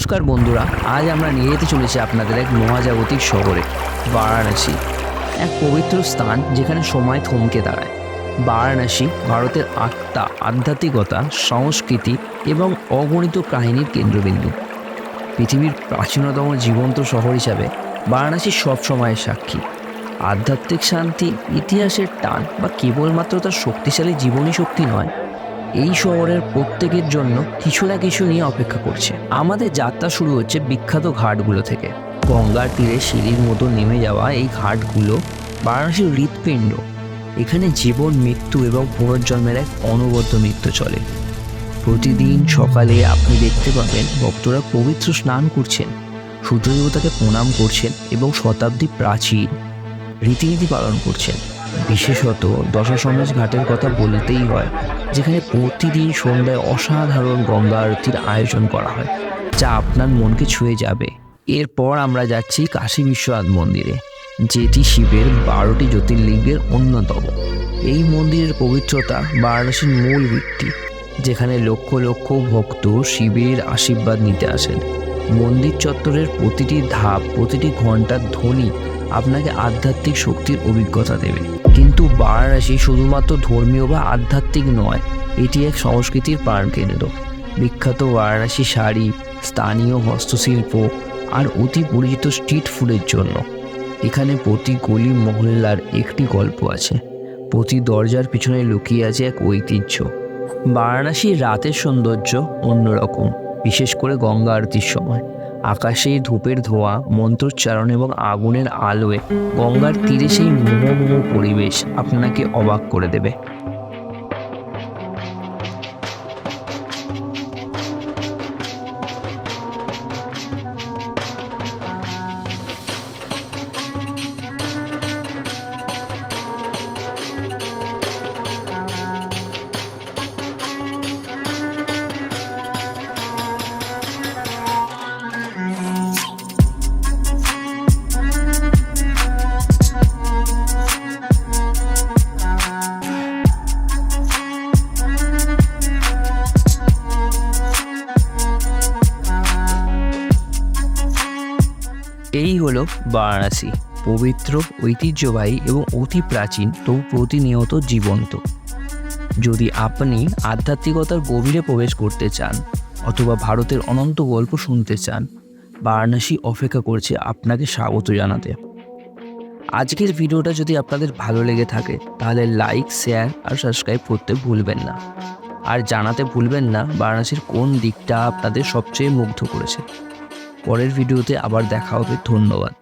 নমস্কার বন্ধুরা, আজ আমরা নিয়ে যেতে চলেছি আপনাদের এক মহাজাগতিক শহরে, বারাণসী। এক পবিত্র স্থান যেখানে সময় থমকে দাঁড়ায়। বারাণসী ভারতের আত্মা, আধ্যাত্মিকতা, সংস্কৃতি এবং অগণিত কাহিনীর কেন্দ্রবিন্দু। পৃথিবীর প্রাচীনতম জীবন্ত শহর হিসাবে বারাণসী সবসময়ের সাক্ষী। আধ্যাত্মিক শান্তি ইতিহাসের টান বা কেবলমাত্র তার শক্তিশালী জীবনী শক্তি নয় এই শহরের প্রত্যেকের জন্য কিছু না কিছু নিয়ে অপেক্ষা করছে। আমাদের যাত্রা শুরু হচ্ছে বিখ্যাত ঘাটগুলো থেকে। গঙ্গার তীরে সিঁড়ির মতো নেমে যাওয়া এই ঘাটগুলো বারাণসীর হৃৎপিণ্ড। এখানে জীবন, মৃত্যু এবং পুনর্জন্মের এক অনবদ্য নৃত্য চলে। প্রতিদিন সকালে আপনি দেখতে পাবেন ভক্তরা পবিত্র স্নান করছেন, সূর্যদেবতাকে প্রণাম করছেন এবং শতাব্দী প্রাচীন রীতিনীতি পালন করছেন। বিশেষত দশাসমেজ ঘাটের কথা বলতেই হয়, যেখানে প্রতিদিন সন্ধ্যায় অসাধারণ গঙ্গা আরতির আয়োজন করা হয়, যা আপনার মনকে ছুঁয়ে যাবে। এরপর আমরা যাচ্ছি কাশী বিশ্বনাথ মন্দিরে, যেটি শিবের বারোটি জ্যোতির্লিঙ্গের অন্যতম। এই মন্দিরের পবিত্রতা বারাণসীর মূল ভিত্তি, যেখানে লক্ষ লক্ষ ভক্ত শিবের আশীর্বাদ নিতে আসেন। মন্দির চত্বরের প্রতিটি ধাপ, প্রতিটি ঘণ্টার ধ্বনি আপনাকে আধ্যাত্মিক শক্তির অভিজ্ঞতা দেবে। কিন্তু বারাণসী শুধুমাত্র ধর্মীয় বা আধ্যাত্মিক নয়, এটি এক সংস্কৃতির প্রাণকেন্দ্র। বিখ্যাত বারাণসী শাড়ি, স্থানীয় হস্তশিল্প আর অতি পরিচিত স্ট্রিট ফুডের জন্য। এখানে প্রতি গলি মহল্লার একটি গল্প আছে। প্রতি দরজার পিছনে লুকিয়ে আছে এক ঐতিহ্য। বারাণসীর রাতের সৌন্দর্য অন্যরকম, বিশেষ করে গঙ্গা আরতির সময়। আকাশে ধূপের ধোঁয়া, মন্ত্রোচ্চারণ এবং আগুনের আলোয় গঙ্গার তীরে সেই মোহমোহ পরিবেশ আপনাকে অবাক করে দেবে। এই হলো বারাণসী। পবিত্র, ঐতিহ্যবাহী এবং অতি প্রাচীন তবু প্রতিনিয়ত জীবন্ত। যদি আপনি আধ্যাত্মিকতার গভীরে প্রবেশ করতে চান অথবা ভারতের অনন্ত গল্প শুনতে চান, বারাণসী অপেক্ষা করছে আপনাকে স্বাগত জানাতে। আজকের ভিডিওটা যদি আপনাদের ভালো লেগে থাকে, তাহলে লাইক শেয়ার আর সাবস্ক্রাইব করতে ভুলবেন না। আর জানাতে ভুলবেন না বারাণসীর কোন দিকটা আপনাদের সবচেয়ে মুগ্ধ করেছে। পরের ভিডিওতে আবার দেখা হবে ধন্যবাদ।